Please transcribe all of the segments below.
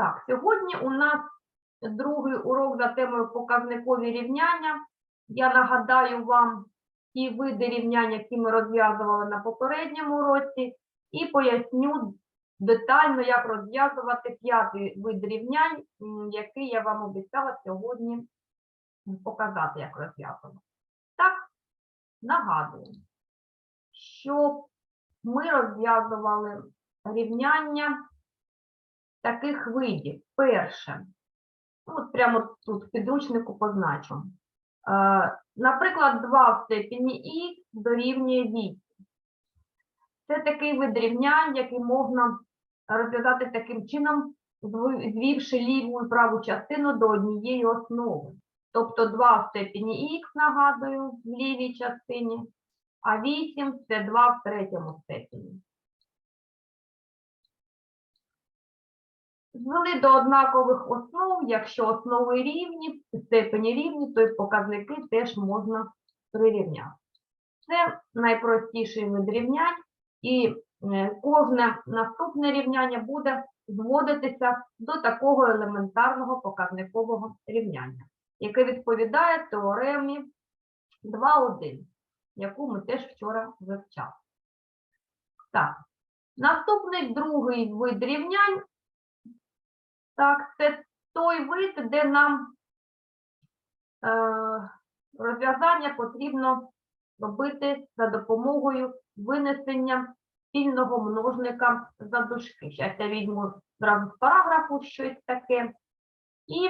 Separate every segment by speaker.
Speaker 1: Так, сьогодні у нас другий урок за темою показникові рівняння. Я нагадаю вам ті види рівнянь, які ми розв'язували на попередньому уроці, і поясню детально, як розв'язувати п'ятий вид рівнянь, який я вам обіцяла сьогодні показати, як розв'язувати. Так, нагадую, що ми розв'язували рівняння таких видів. Перше, ну, от прямо тут в підручнику позначу. Е, наприклад, 2 в степені х дорівнює 8. Це такий вид рівнянь, який можна розв'язати таким чином, звівши ліву і праву частину до однієї основи. Тобто 2 в степені х, нагадую, в лівій частині, а 8 – це 2 в третьому степені. Звели до однакових основ, якщо основи рівні, степені рівні, то й показники теж можна прирівняти. Це найпростіший вид рівнянь, і е, кожне наступне рівняння буде зводитися до такого елементарного показникового рівняння, яке відповідає теоремі 2.1, яку ми теж вчора вивчали. Так, наступний другий вид рівнянь так, це той вид, де нам е, розв'язання потрібно робити за допомогою винесення спільного множника за дужки. Зараз я візьму зразу з параграфу щось таке. І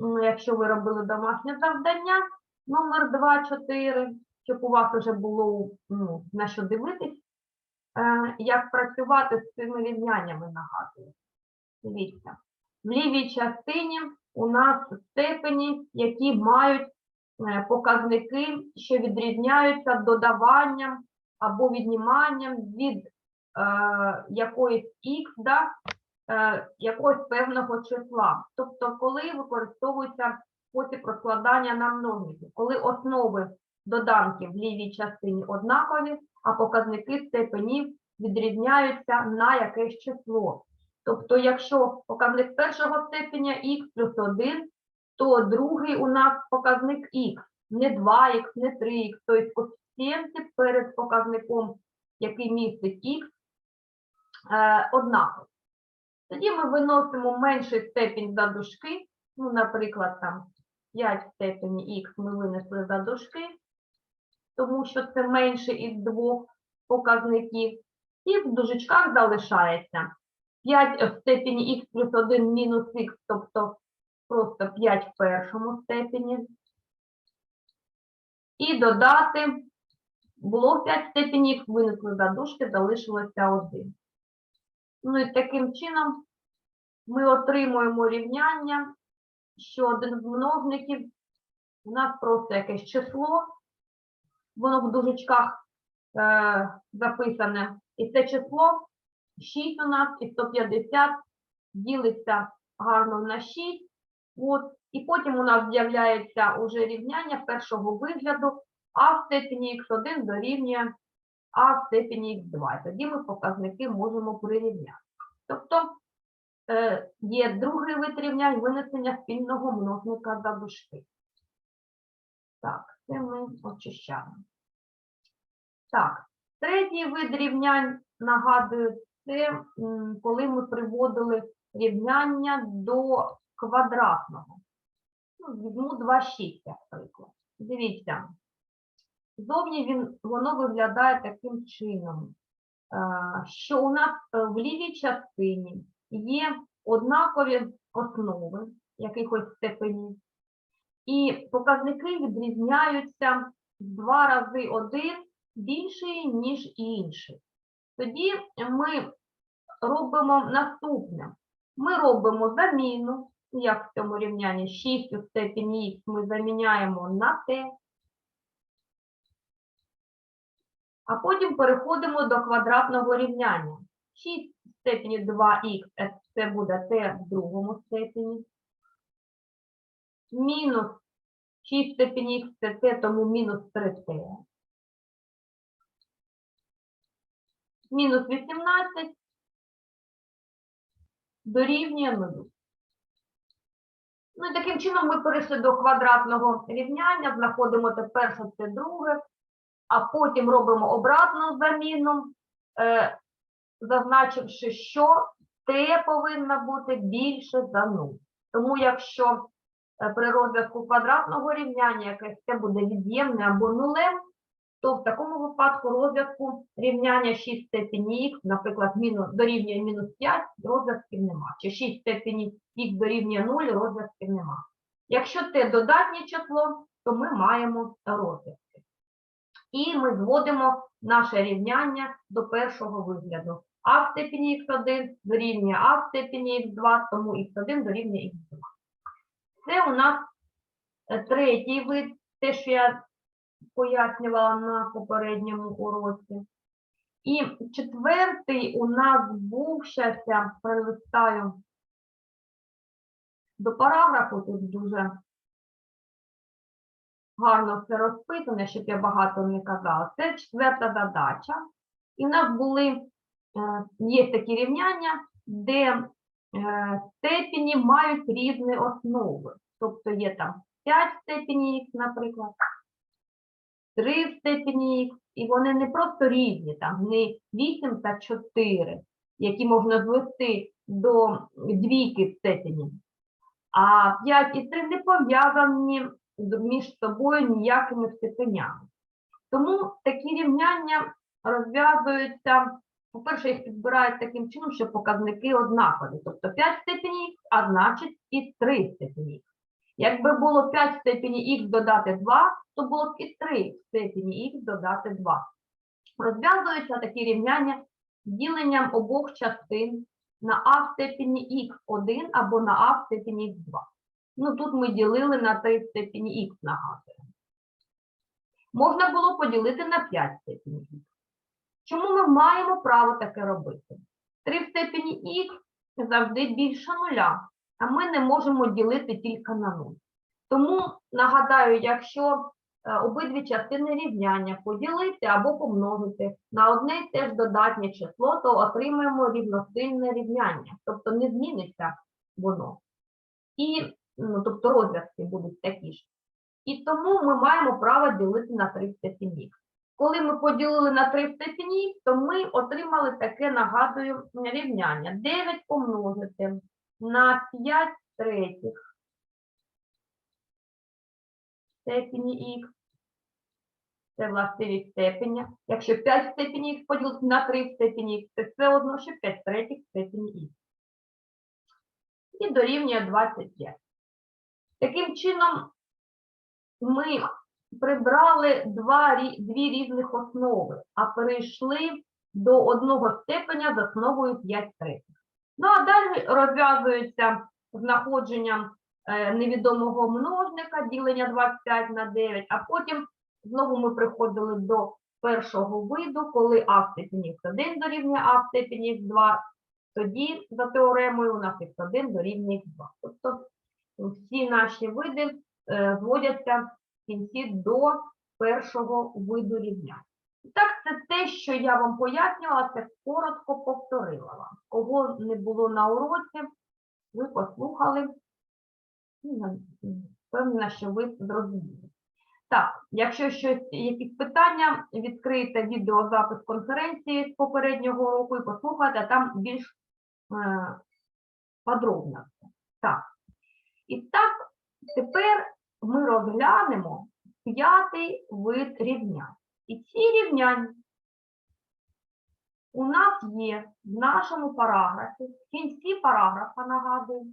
Speaker 1: м, якщо ви робили домашнє завдання номер 2-4, щоб у вас вже було ну, на що дивитись, е, як працювати з цими рівняннями, нагадую. Дивіться, в лівій частині у нас степені, які мають е, показники, що відрізняються додаванням або відніманням від е, якоїсь х, да, е, якогось певного числа. Тобто, коли використовується спосіб розкладання на множники, коли основи доданків в лівій частині однакові, а показники степенів відрізняються на якесь число. Тобто, якщо показник першого степеня х плюс 1, то другий у нас показник х, не 2х, не 3х, тобто коефіцієнти перед показником, який містить х, е, однакові. Тоді ми виносимо менший степінь за дужки, ну, наприклад, там 5 в степені х ми винесли за дужки, тому що це менше із двох показників, і в дужечках залишається 5 в степені х плюс 1 мінус х, тобто просто 5 в першому степені. І додати було 5 в степені х, винесли за залишилося 1. Ну і таким чином ми отримуємо рівняння, що один з множників у нас просто якесь число, воно в дужечках е, записане, і це число 6 у нас і 150 ділиться гарно на 6. От, і потім у нас з'являється уже рівняння першого вигляду а в степені х1 дорівнює а в степені х2. Тоді ми показники можемо прирівняти. Тобто е, є другий вид рівнянь винесення спільного множника за дужки. Так, це ми очищаємо. Так, третій вид рівнянь, нагадую, це коли ми приводили рівняння до квадратного. Ну, візьму 2,6, як приклад. Дивіться, зовні він, воно виглядає таким чином, е, що у нас е, в лівій частині є однакові основи якихось степенів, і показники відрізняються в два рази один більший, ніж інший. Тоді ми робимо наступне. Ми робимо заміну, як в цьому рівнянні 6 у степені х ми заміняємо на t, а потім переходимо до квадратного рівняння. 6 в степені 2х е, це буде t в другому степені. Мінус 6 в степені х це t, тому мінус 3t. Мінус 18 дорівнює нулю. Ну і таким чином ми перейшли до квадратного рівняння, знаходимо те перше, це друге, а потім робимо обратну заміну, е, зазначивши, що t повинна бути більше за 0. Тому якщо е, при розв'язку квадратного рівняння якесь це буде від'ємне або нулем, то в такому випадку розв'язку рівняння 6 степені х, наприклад, дорівнює мінус 5, розв'язків нема. Чи 6 степені х дорівнює 0, розв'язків нема. Якщо це додатнє число, то ми маємо розв'язки. І ми зводимо наше рівняння до першого вигляду. А в степені х1 дорівнює а в степені х2, тому х1 дорівнює х2. Це у нас е, третій вид, те, що я пояснювала на попередньому уроці. І четвертий у нас був, щас я пролистаю до параграфу, тут дуже гарно все розписане, щоб я багато не казала. Це четверта задача. І в нас були, е, є такі рівняння, де е, степені мають різні основи. Тобто є там 5 в степені наприклад, 3 в степені х, і вони не просто різні, там не 8 та 4, які можна звести до двійки в степені, а 5 і 3 не пов'язані між собою ніякими степенями. Тому такі рівняння розв'язуються, по-перше, їх підбирають таким чином, що показники однакові. Тобто 5 в степені а значить і 3 в степені. Якби було 5 в степені х додати 2, то було б і 3 в степені х додати 2. Розв'язуються такі рівняння діленням обох частин на а в степені х1 або на а в степені х2. Ну, тут ми ділили на 3 в степені х, нагадую. Можна було поділити на 5 в степені х. Чому ми маємо право таке робити? 3 в степені х завжди більше нуля, ми не можемо ділити тільки на 0. Тому, нагадаю, якщо е, обидві частини рівняння поділити або помножити на одне й те ж додатнє число, то отримаємо рівносильне рівняння, тобто не зміниться воно. І, ну, тобто розв'язки будуть такі ж. І тому ми маємо право ділити на 3 в степені. Коли ми поділили на 3 в степені то ми отримали таке, нагадую, рівняння. 9 помножити на 5 третіх степені х. Це властивість степеня. Якщо 5 в степені х поділити на 3 в степені х, це все одно, що 5 третіх в степені х. І дорівнює 25. Таким чином, ми прибрали два, дві різних основи, а перейшли до одного степеня з основою 5 третіх. Ну а далі розв'язується знаходженням е, невідомого множника, ділення 25 на 9, а потім знову ми приходили до першого виду, коли а в степені х1 дорівнює а в степені х2, тоді за теоремою у нас х1 дорівнює х2. Тобто всі наші види е, зводяться в кінці до першого виду рівня. Так, це те, що я вам пояснювала, це коротко повторила вам. Кого не було на уроці, ви послухали. Ну, Впевнена, що ви зрозуміли. Так, якщо щось, якісь питання, відкрийте відеозапис конференції з попереднього року і послухайте, там більш е, подробно. Так. І так, тепер ми розглянемо п'ятий вид рівнянь. І ці рівняння у нас є в нашому параграфі, в кінці параграфа, нагадую,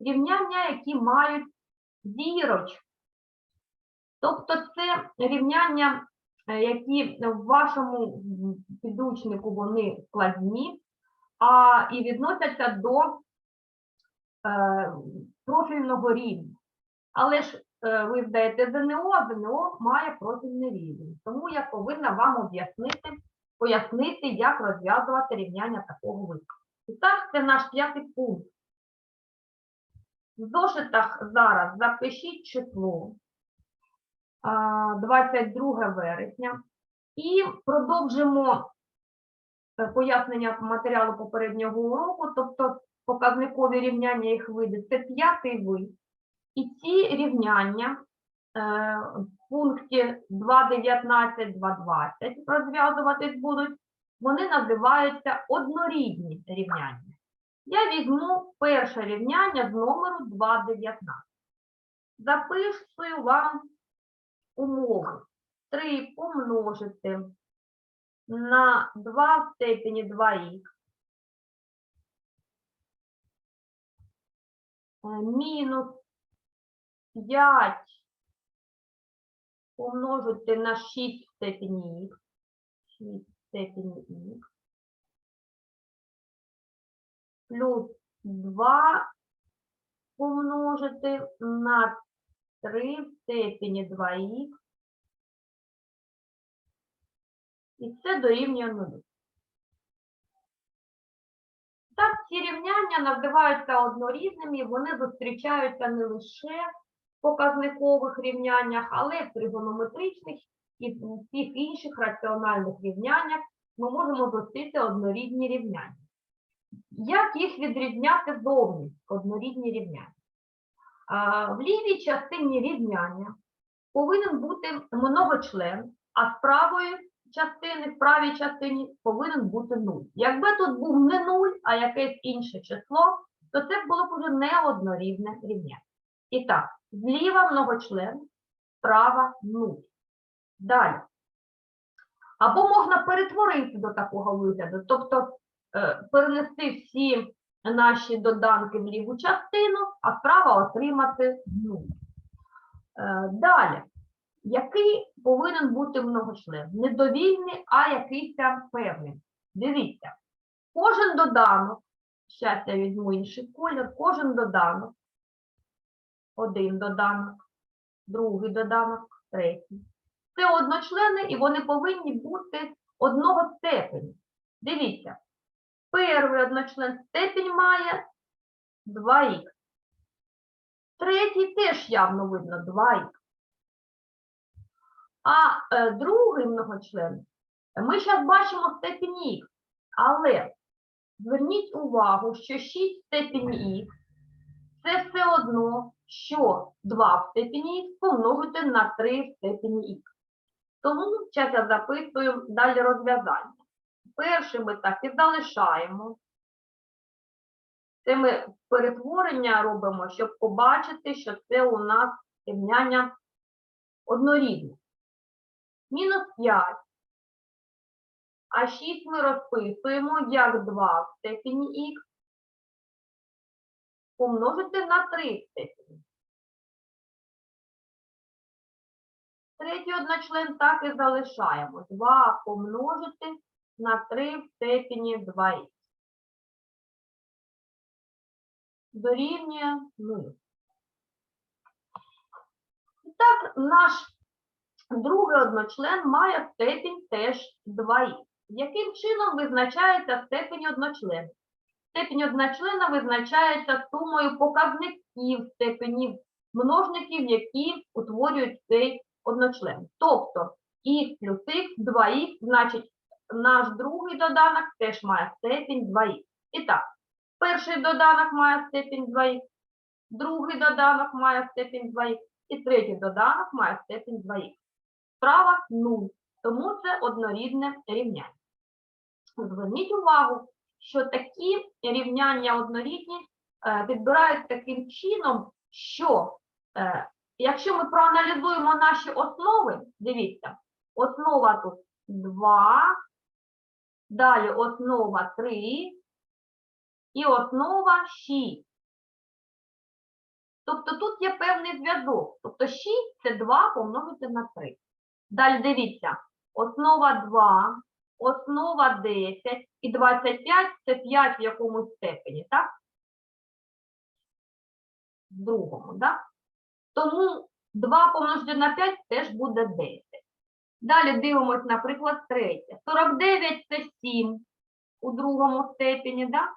Speaker 1: рівняння, які мають зірочку. Тобто це рівняння, е, які в вашому підручнику вони складні, а і відносяться до е, профільного рівня. Але ж ви здаєте ЗНО, а ЗНО має профільний рівень. Тому я повинна вам об'яснити, пояснити, як розв'язувати рівняння такого виду. І так, це наш п'ятий пункт. В зошитах зараз запишіть число 22 вересня і продовжимо е, пояснення матеріалу попереднього уроку, тобто показникові рівняння їх види, це п'ятий вид. І ці рівняння е, в пункті 2.19, 2.20 розв'язуватись будуть, вони називаються однорідні рівняння. Я візьму перше рівняння з номеру 2.19. Записую вам умову. 3 помножити на 2 в степені 2х е, мінус 5 помножити на 6 в степені х, 6 в степені х, плюс 2 помножити на 3 в степені 2х, і це дорівнює 0. Так, ці рівняння називаються однорідними, вони зустрічаються не лише показникових рівняннях, але в тригонометричних і в всіх інших раціональних рівняннях ми можемо зустріти однорідні рівняння. Як їх відрізняти зовні однорідні рівняння? В лівій частині рівняння повинен бути многочлен, а з правої частини, в правій частині повинен бути 0. Якби тут був не 0, а якесь інше число, то це було б уже не однорідне рівняння. І так, зліва многочлен, справа 0. Далі. Або можна перетворити до такого вигляду, тобто е, перенести всі наші доданки в ліву частину, а справа отримати 0. Е, Далі. Який повинен бути многочлен? Не довільний, а якийсь певний. Дивіться, кожен доданок, зараз я візьму інший колір, кожен доданок, один доданок, другий доданок, третій. Це одночлени і вони повинні бути одного степені. Дивіться, перший одночлен степень має 2х. Третій теж явно видно 2х. А е, другий многочлен, ми зараз бачимо степінь х, але зверніть увагу, що 6 в степені х це все одно, що 2 в степені х помножити на 3 в степені х. Тому зараз я записую далі розв'язання. Перше ми так і залишаємо. Це ми перетворення робимо, щоб побачити, що це у нас рівняння однорідне мінус 5. А 6 ми розписуємо як 2 в степені х помножити на 3 степені. Третій одночлен так і залишаємо. 2 помножити на 3 в степені 2х. Дорівнює 0. І так, наш Другий одночлен має степінь теж 2х. Яким чином визначається степень одночлена? Степень одночлена визначається сумою показників степенів множників, які утворюють цей одночлен. Тобто х плюс х, 2х, значить наш другий доданок теж має степінь 2х. І так, перший доданок має степінь 2х, другий доданок має степінь 2х, і третій доданок має степінь 2х справа 0, тому це однорідне рівняння. Зверніть увагу, що такі рівняння однорідні е, підбирають таким чином, що е, якщо ми проаналізуємо наші основи, дивіться, основа тут 2, далі основа 3 і основа 6. Тобто тут є певний зв'язок. Тобто 6 це 2 помножити на 3. Далі дивіться, основа 2, основа 10 і 25 це 5 в якомусь степені, так? В другому, так? Тому 2 помножити на 5 теж буде 10. Далі дивимось, наприклад, третє. 49 це 7 у другому степені, так?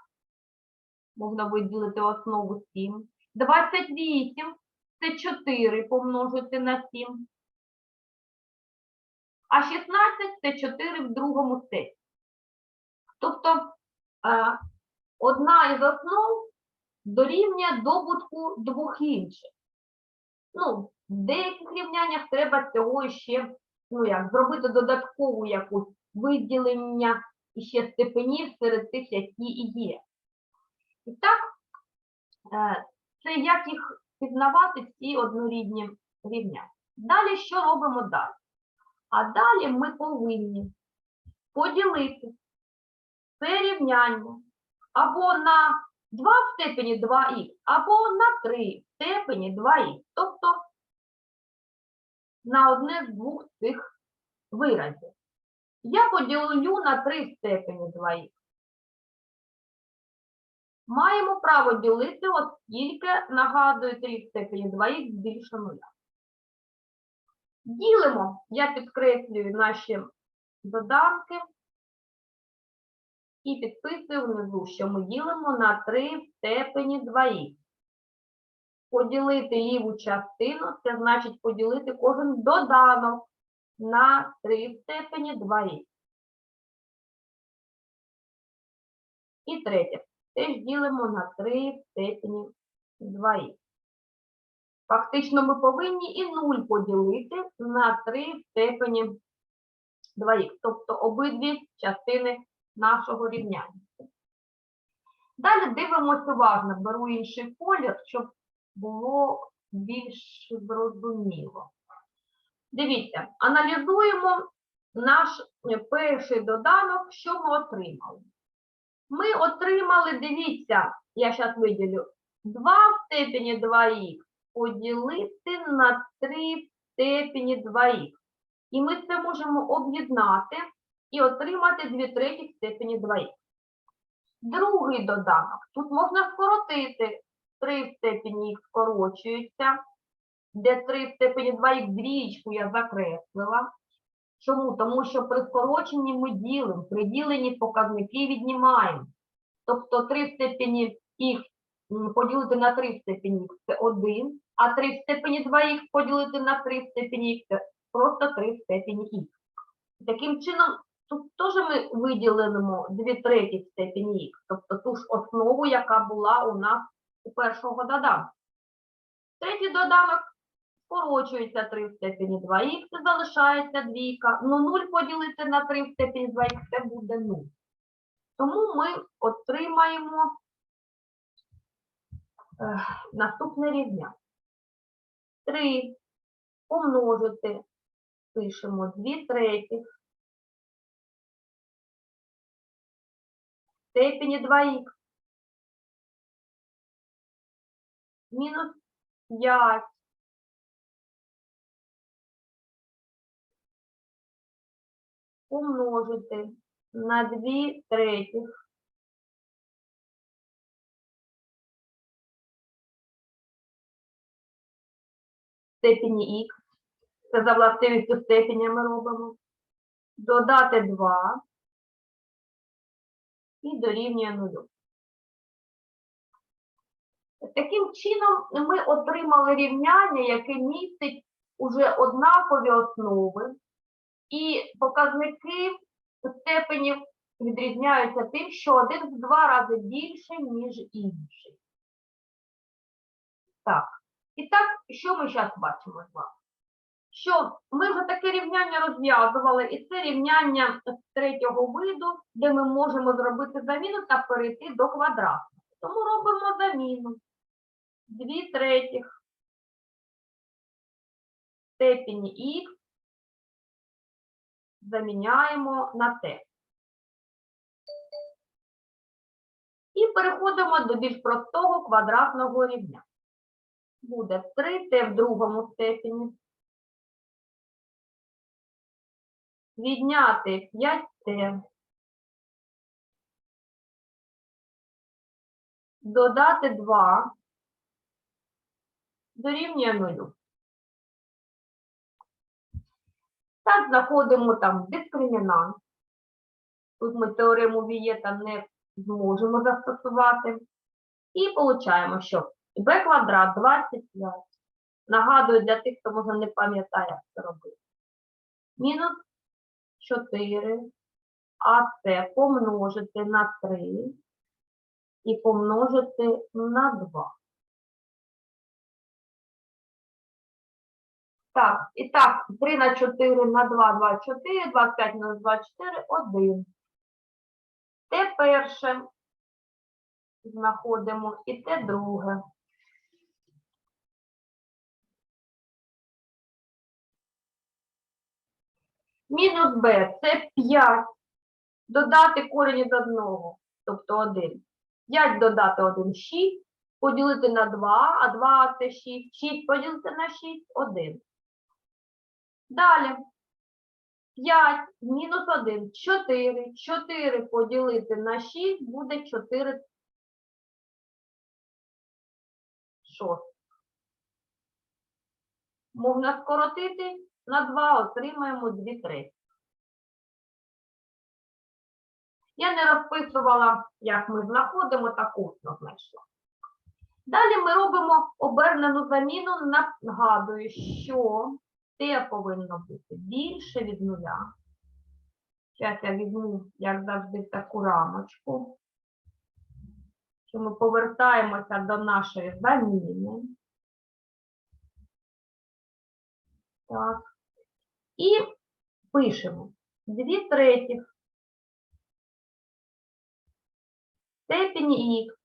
Speaker 1: Можна виділити основу 7. 28 це 4 помножити на 7 а 16 це 4 в другому степені. Тобто е, одна із основ дорівнює добутку двох інших. Ну, в деяких рівняннях треба цього ще, ну як, зробити додаткову якусь виділення і ще степенів серед тих, які і є. І так, е, це як їх пізнавати ці однорідні рівня. Далі що робимо далі? А далі ми повинні поділити це рівняння або на 2 в степені 2х, або на 3 в степені 2х, тобто на одне з двох цих виразів. Я поділю на 3 в степені 2х. Маємо право ділити, оскільки, нагадую, 3 в степені 2х більше нуля. Ділимо, я підкреслюю наші доданки і підписую внизу, що ми ділимо на 3 в степені 2х. Поділити ліву частину, це значить поділити кожен доданок на 3 в степені 2х. І третє. Теж ділимо на 3 в степені 2х. Фактично ми повинні і 0 поділити на 3 в степені 2х, тобто обидві частини нашого рівняння. Далі дивимося уважно, беру інший колір, щоб було більш зрозуміло. Дивіться, аналізуємо наш перший доданок, що ми отримали. Ми отримали, дивіться, я зараз виділю, 2 в степені 2х поділити на 3 в степені 2х. І ми це можемо об'єднати і отримати 2 треті в степені 2х. Другий доданок. Тут можна скоротити 3 в степені х скорочується, де 3 в степені 2х двічку я закреслила. Чому? Тому що при скороченні ми ділимо, при діленні показники віднімаємо. Тобто 3 в степені х поділити на 3 в степені х – це 1, а 3 в степені 2х поділити на 3 в степені х – просто 3 в степені х. Таким чином, тут теж ми виділимо 2 треті в степені х, тобто ту ж основу, яка була у нас у першого доданку. Третій доданок скорочується 3 в степені 2х, і залишається двійка. Ну, 0 поділити на 3 в степені 2х – це буде 0. Тому ми отримаємо е, наступне рівня. 3 помножити, пишемо 2 третіх степені 2х мінус 5 помножити на 2 третіх степені х. Це за властивістю степеня ми робимо. Додати 2 і дорівнює 0. Таким чином ми отримали рівняння, яке містить уже однакові основи, і показники степенів відрізняються тим, що один в два рази більше, ніж інший. Так, і так, що ми зараз бачимо з вами? Що ми вже таке рівняння розв'язували, і це рівняння з третього виду, де ми можемо зробити заміну та перейти до квадрату. Тому робимо заміну. 2 третіх степені х заміняємо на t. І переходимо до більш простого квадратного рівня. Буде 3t в другому степені. Відняти 5t. Додати 2 дорівнює 0. Так, знаходимо там дискримінант. Тут ми теорему Вієта не зможемо застосувати. І получаємо, що b квадрат 25. Нагадую для тих, хто може не пам'ятає, як це робити. Мінус 4 АС помножити на 3 і помножити на 2. Так, і так, 3 на 4 на 2, 2, 4, 25 мінус 2, 4, 1. Те перше знаходимо і те друге. Мінус b це 5. Додати корінь із одного, тобто 1. 5 додати 1 – 6. Поділити на 2, а 2 це 6. 6 поділити на 6 – 1. Далі. 5 мінус 1 – 4. 4 поділити на 6 буде 4 шостих. Можна скоротити на 2, отримаємо 2 треті. Я не розписувала, як ми знаходимо, так усно знайшла. Далі ми робимо обернену заміну. Нагадую, що Т повинно бути більше від нуля. Зараз я візьму, як завжди, таку рамочку. Що ми повертаємося до нашої заміни. Так. І пишемо 2 третіх степені х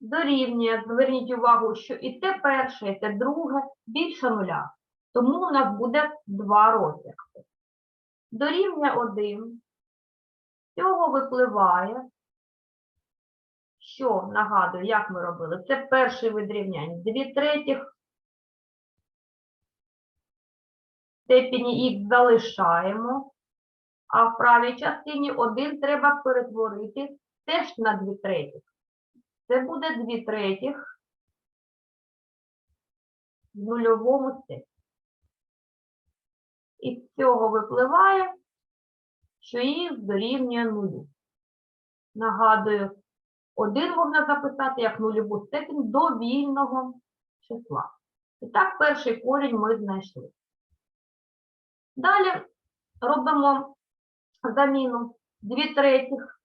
Speaker 1: дорівнює, зверніть увагу, що і те перше, і те друге більше нуля. Тому у нас буде два розв'язки. Дорівнює 1. З цього випливає, що, нагадую, як ми робили, це перший вид рівняння. 2 третіх степені х залишаємо, а в правій частині 1 треба перетворити теж на 2 третіх. Це буде 2 третіх в нульовому степені. І з цього випливає, що х дорівнює нулю. Нагадую, 1 можна записати як нульову степень до вільного числа. І так, перший корінь ми знайшли. Далі робимо заміну 2 третіх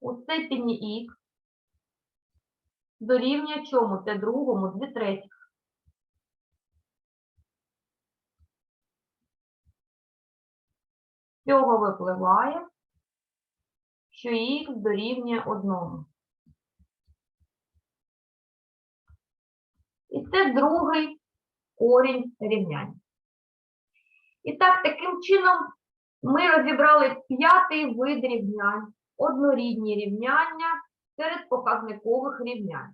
Speaker 1: у степені х дорівнює чому? Це другому 2 третіх. З цього випливає, що х дорівнює 1. І це другий корінь рівняння. І так, таким чином ми розібрали п'ятий вид рівнянь, однорідні рівняння серед показникових рівнянь.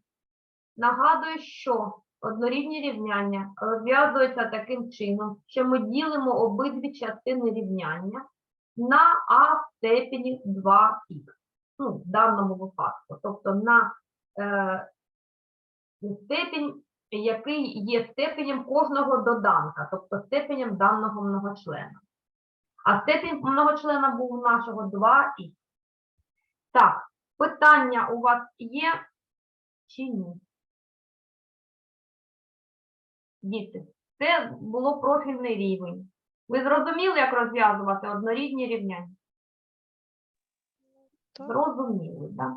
Speaker 1: Нагадую, що однорідні рівняння розв'язуються таким чином, що ми ділимо обидві частини рівняння на а в степені 2х. Ну, в даному випадку. Тобто на е, степінь, який є степенем кожного доданка, тобто степенем даного многочлена. А степінь многочлена був у нашого 2х. Так, питання у вас є чи ні? Діти, це було профільний рівень. Ви зрозуміли, як розв'язувати однорідні рівняння? Зрозуміли, так?